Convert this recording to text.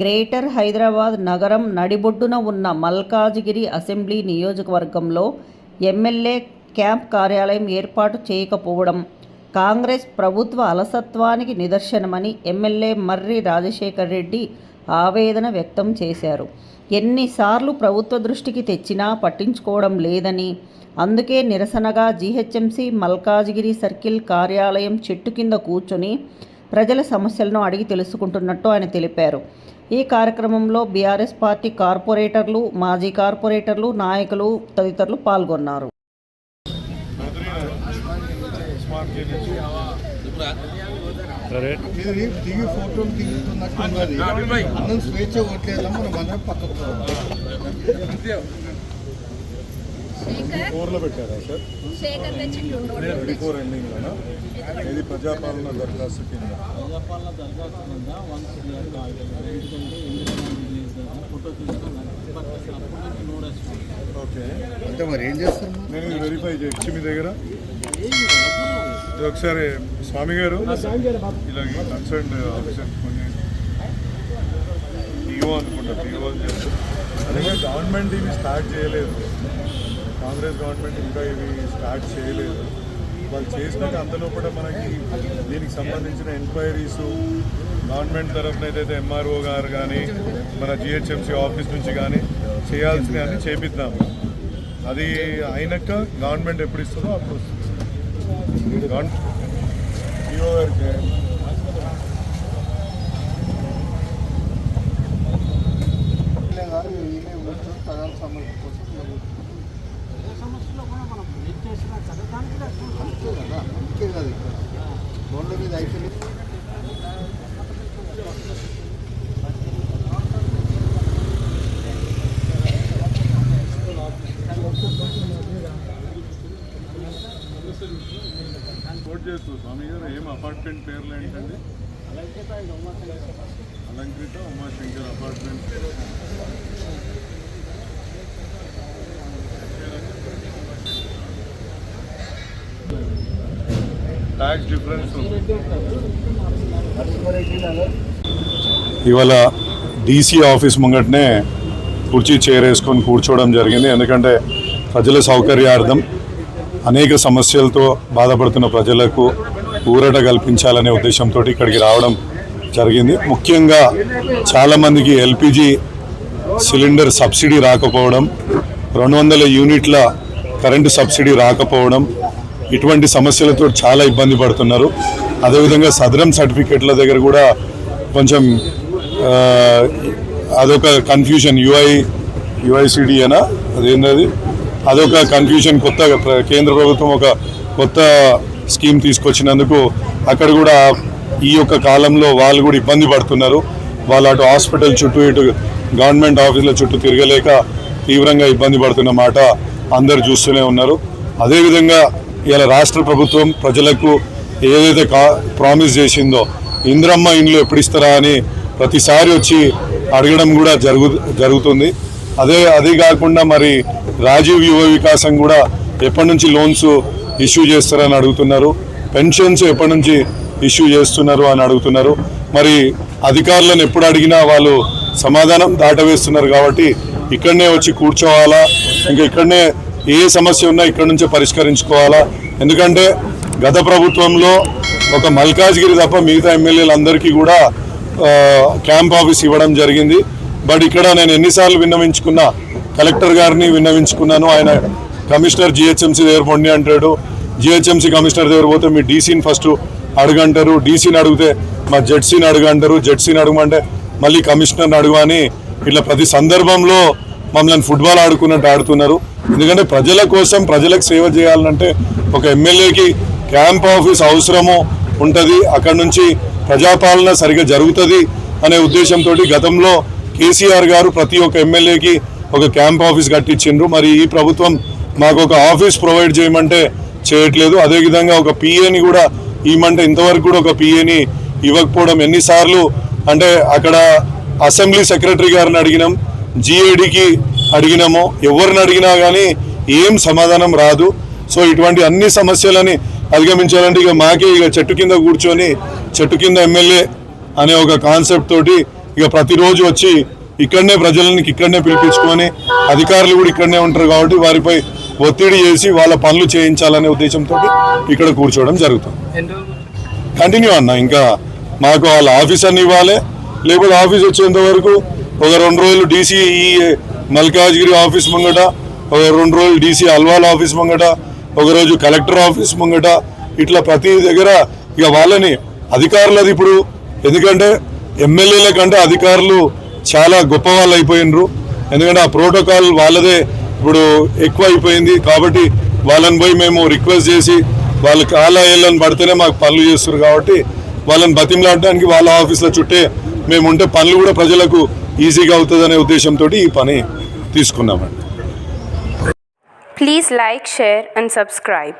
Greater Hyderabad నగరం నడిబొడ్డున ఉన్న మల్కాజిగిరి అసెంబ్లీ నియోజకవర్గంలో ఎమ్మెల్యే క్యాంప్ కార్యాలయం ఏర్పాటు చేయకపోవడం కాంగ్రెస్ ప్రభుత్వ అలసత్వానికి నిదర్శనమని ఎమ్మెల్యే మర్రి రాజశేఖర్ రెడ్డి ఆవేదన వ్యక్తం చేశారు. ఎన్నిసార్లు ప్రభుత్వ దృష్టికి తెచ్చినా పట్టించుకోవడం లేదని అందుకే నిరసనగా జీహెచ్ఎంసీ మల్కాజిగిరి సర్కిల్ కార్యాలయం చెట్టు కింద కూర్చొని ప్రజల సమస్యలను అడిగి తెలుసుకుంటున్నట్టు ఆయన తెలిపారు ఈ కార్యక్రమంలో బీఆర్ఎస్ పార్టీ కార్పొరేటర్లు మాజీ కార్పొరేటర్లు నాయకులు తదితరులు పాల్గొన్నారు సరే దిగి అన్నం స్వేచ్ఛ ఓట్లేదా మనం మనం పక్కకు ఫోర్లో పెట్టారా సార్? శేఖర్ తెచ్చిండు ట్వంటీ ఫోర్ ఎండింగ్లోనా ఇది ప్రజాపాలన దరఖాస్తు కింద? ప్రజాపాలన దరఖాస్తు కింద వన్ ఫోటో ఓకే. అంటే మరి ఏం చేస్తాం నేను వెరిఫై చేయొచ్చు మీ దగ్గర? ఒకసారి స్వామి గారు ఇలా కన్సర్న్ ఆఫీసర్ కొన్ని పిఓ అనుకుంటా పిఓ అదే గవర్నమెంట్ ఇవి స్టార్ట్ చేయలేదు. కాంగ్రెస్ గవర్నమెంట్ ఇంకా ఇవి స్టార్ట్ చేయలేదు. వాళ్ళు చేసినాక అందులో కూడా మనకి దీనికి సంబంధించిన ఎంక్వైరీస్ గవర్నమెంట్ తరఫున ఏదైతే ఎంఆర్ఓ గారు కానీ మన జిహెచ్ఎంసీ ఆఫీస్ నుంచి కానీ చేయాల్సినవి అని చేపిద్దాము. అది అయినాక గవర్నమెంట్ ఎప్పుడు ఇస్తుందో అప్పుడు వస్తుంది. గవర్నమెంట్ గారికి ప్రధాన సమస్య కోసం ఇలా కూర్చున్నాం. ఏ సమస్యలో కూడా మనం ఏం చేసినా చదవడానికి రెస్పాన్స్ అంతే కదా అందుకే కదా ఇక్కడ రోడ్ల మీద అయిపోయింది కోట్ చేస్తూ స్వామి గారు ఏం అపార్ట్మెంట్ పేర్లు ఏంటండి? Alankrita Alankrita Umashankar apartment tax difference ఇవాళ డీసీ ఆఫీస్ ముంగటనే కుర్చీ చైర్ వేసుకొని కూర్చోవడం జరిగింది. ఎందుకంటే ప్రజల సౌకర్యార్థం అనేక సమస్యలతో బాధపడుతున్న ప్రజలకు ఊరట కల్పించాలనే ఉద్దేశంతో ఇక్కడికి రావడం జరిగింది. ముఖ్యంగా చాలామందికి ఎల్పిజి సిలిండర్ సబ్సిడీ రాకపోవడం రెండు వందల యూనిట్ల కరెంటు సబ్సిడీ రాకపోవడం ఇటువంటి సమస్యలతో చాలా ఇబ్బంది పడుతున్నారు. అదేవిధంగా సదరం సర్టిఫికెట్ల దగ్గర కూడా కొంచెం అదొక కన్ఫ్యూజన్. యుఐ యుఐసిడి అనా అదేంటది అదొక కన్ఫ్యూజన్ కొత్త ప్ర- కేంద్ర ప్రభుత్వం ఒక కొత్త స్కీమ్ తీసుకొచ్చినందుకు అక్కడ కూడా ఈ యొక్క కాలంలో వాళ్ళు కూడా ఇబ్బంది పడుతున్నారు. వాళ్ళు అటు హాస్పిటల్ చుట్టూ ఇటు గవర్నమెంట్ ఆఫీసుల చుట్టూ తిరగలేక తీవ్రంగా ఇబ్బంది పడుతున్న మాట అందరు చూస్తూనే ఉన్నారు. అదేవిధంగా ఇలా రాష్ట్ర ప్రభుత్వం ప్రజలకు ఏదైతే కా ప్రామిస్ చేసిందో ఇంద్రమ్మ ఇండ్లు ఎప్పుడు ఇస్తారా అని ప్రతిసారి వచ్చి అడగడం కూడా జరుగు జరుగుతుంది. అదే అది కాకుండా మరి రాజీవ్ యువ వికాసం కూడా ఎప్పటి నుంచి లోన్స్ ఇష్యూ చేస్తారని అడుగుతున్నారు. పెన్షన్స్ ఎప్పటి నుంచి ఇష్యూ చేస్తున్నారు అని అడుగుతున్నారు. మరి అధికారులను ఎప్పుడు అడిగినా వాళ్ళు సమాధానం దాటవేస్తున్నారు కాబట్టి ఇక్కడనే వచ్చి కూర్చోవాలా? ఇంకా ఇక్కడనే ఏ సమస్య ఉన్నా ఇక్కడ నుంచే పరిష్కరించుకోవాలా? ఎందుకంటే గత ప్రభుత్వంలో ఒక మల్కాజ్గిరి తప్ప మిగతా ఎమ్మెల్యేలందరికీ కూడా క్యాంప్ ఆఫీస్ ఇవ్వడం జరిగింది. బట్ ఇక్కడ నేను ఎన్నిసార్లు విన్నవించుకున్నా కలెక్టర్ గారిని విన్నవించుకున్నాను. ఆయన కమిషనర్ జిహెచ్ఎంసీ దగ్గర పొండి అంటాడు. జిహెచ్ఎంసీ కమిషనర్ దగ్గర పోతే మీ డీసీని ఫస్ట్ అడగంటారు. డీసీని అడిగితే మా జెడ్సీని అడగంటారు. జెడ్సీని అడగమంటే మళ్ళీ కమిషనర్ని అడుగు ఇట్లా ప్రతి సందర్భంలో మమ్మల్ని ఫుట్బాల్ ఆడుకున్నట్టు ఆడుతున్నారు. ఎందుకంటే ప్రజల కోసం ప్రజలకు సేవ చేయాలంటే ఒక ఎమ్మెల్యేకి క్యాంప్ ఆఫీస్ అవసరము ఉంటుంది. అక్కడ నుంచి ప్రజాపాలన సరిగా జరుగుతుంది అనే ఉద్దేశంతో గతంలో కేసీఆర్ గారు ప్రతి ఒక్క ఎమ్మెల్యేకి ఒక క్యాంప్ ఆఫీస్ కట్టించిండ్రు. మరి ఈ ప్రభుత్వం మాకు ఒక ఆఫీస్ ప్రొవైడ్ చేయమంటే చేయట్లేదు. అదేవిధంగా ఒక పిఏని కూడా ఇవ్వమంటే ఇంతవరకు కూడా ఒక పిఏని ఇవ్వకపోవడం ఎన్నిసార్లు అంటే అక్కడ అసెంబ్లీ సెక్రటరీ గారిని అడిగినాం. జిఏడికి అడిగినాము. ఎవరిని అడిగినా కానీ ఏం సమాధానం రాదు. సో ఇటువంటి అన్ని సమస్యలని అధిగమించాలంటే ఇక మాకే ఇక చెట్టు కింద కూర్చొని చెట్టు కింద ఎమ్మెల్యే అనే ఒక కాన్సెప్ట్ తోటి ఇక ప్రతిరోజు వచ్చి ఇక్కడనే ప్రజలని ఇక్కడనే పిలిపించుకొని అధికారులు కూడా ఇక్కడనే ఉంటారు కాబట్టి వారిపై ఒత్తిడి చేసి వాళ్ళ పనులు చేయించాలనే ఉద్దేశంతో ఇక్కడ కూర్చోవడం జరుగుతుంది. కంటిన్యూ అన్న ఇంకా మాకు వాళ్ళ ఆఫీస్ అన్ని ఇవ్వాలి. లేకపోతే ఆఫీస్ వచ్చేంత వరకు ఒక రెండు రోజులు డీసీ ఈ మల్కాజ్గిరి ఆఫీస్ ముంగట ఒక రెండు రోజులు డీసీ అల్వాల్ ఆఫీస్ ముంగట ఒక రోజు కలెక్టర్ ఆఫీస్ ముంగట ఇట్లా ప్రతి దగ్గర ఇక వాళ్ళని అధికారులది ఇప్పుడు. ఎందుకంటే ఎమ్మెల్యేల కంటే అధికారులు చాలా గొప్ప వాళ్ళు అయిపోయినరు. ఎందుకంటే ఆ ప్రోటోకాల్ వాళ్ళదే ఇప్పుడు ఎక్కువ అయిపోయింది. కాబట్టి వాళ్ళని పోయి మేము రిక్వెస్ట్ చేసి వాళ్ళ కాళ్ళ ఏళ్ళని పడితేనే మాకు పనులు చేస్తారు కాబట్టి వాళ్ళని బతిమలాడడానికి వాళ్ళ ఆఫీసుల చుట్టే మేము ఉంటే పనులు కూడా ప్రజలకు ఈజీగా అవుతుందనే ఉద్దేశంతో ఈ పని తీసుకున్నామండి. Please like share and subscribe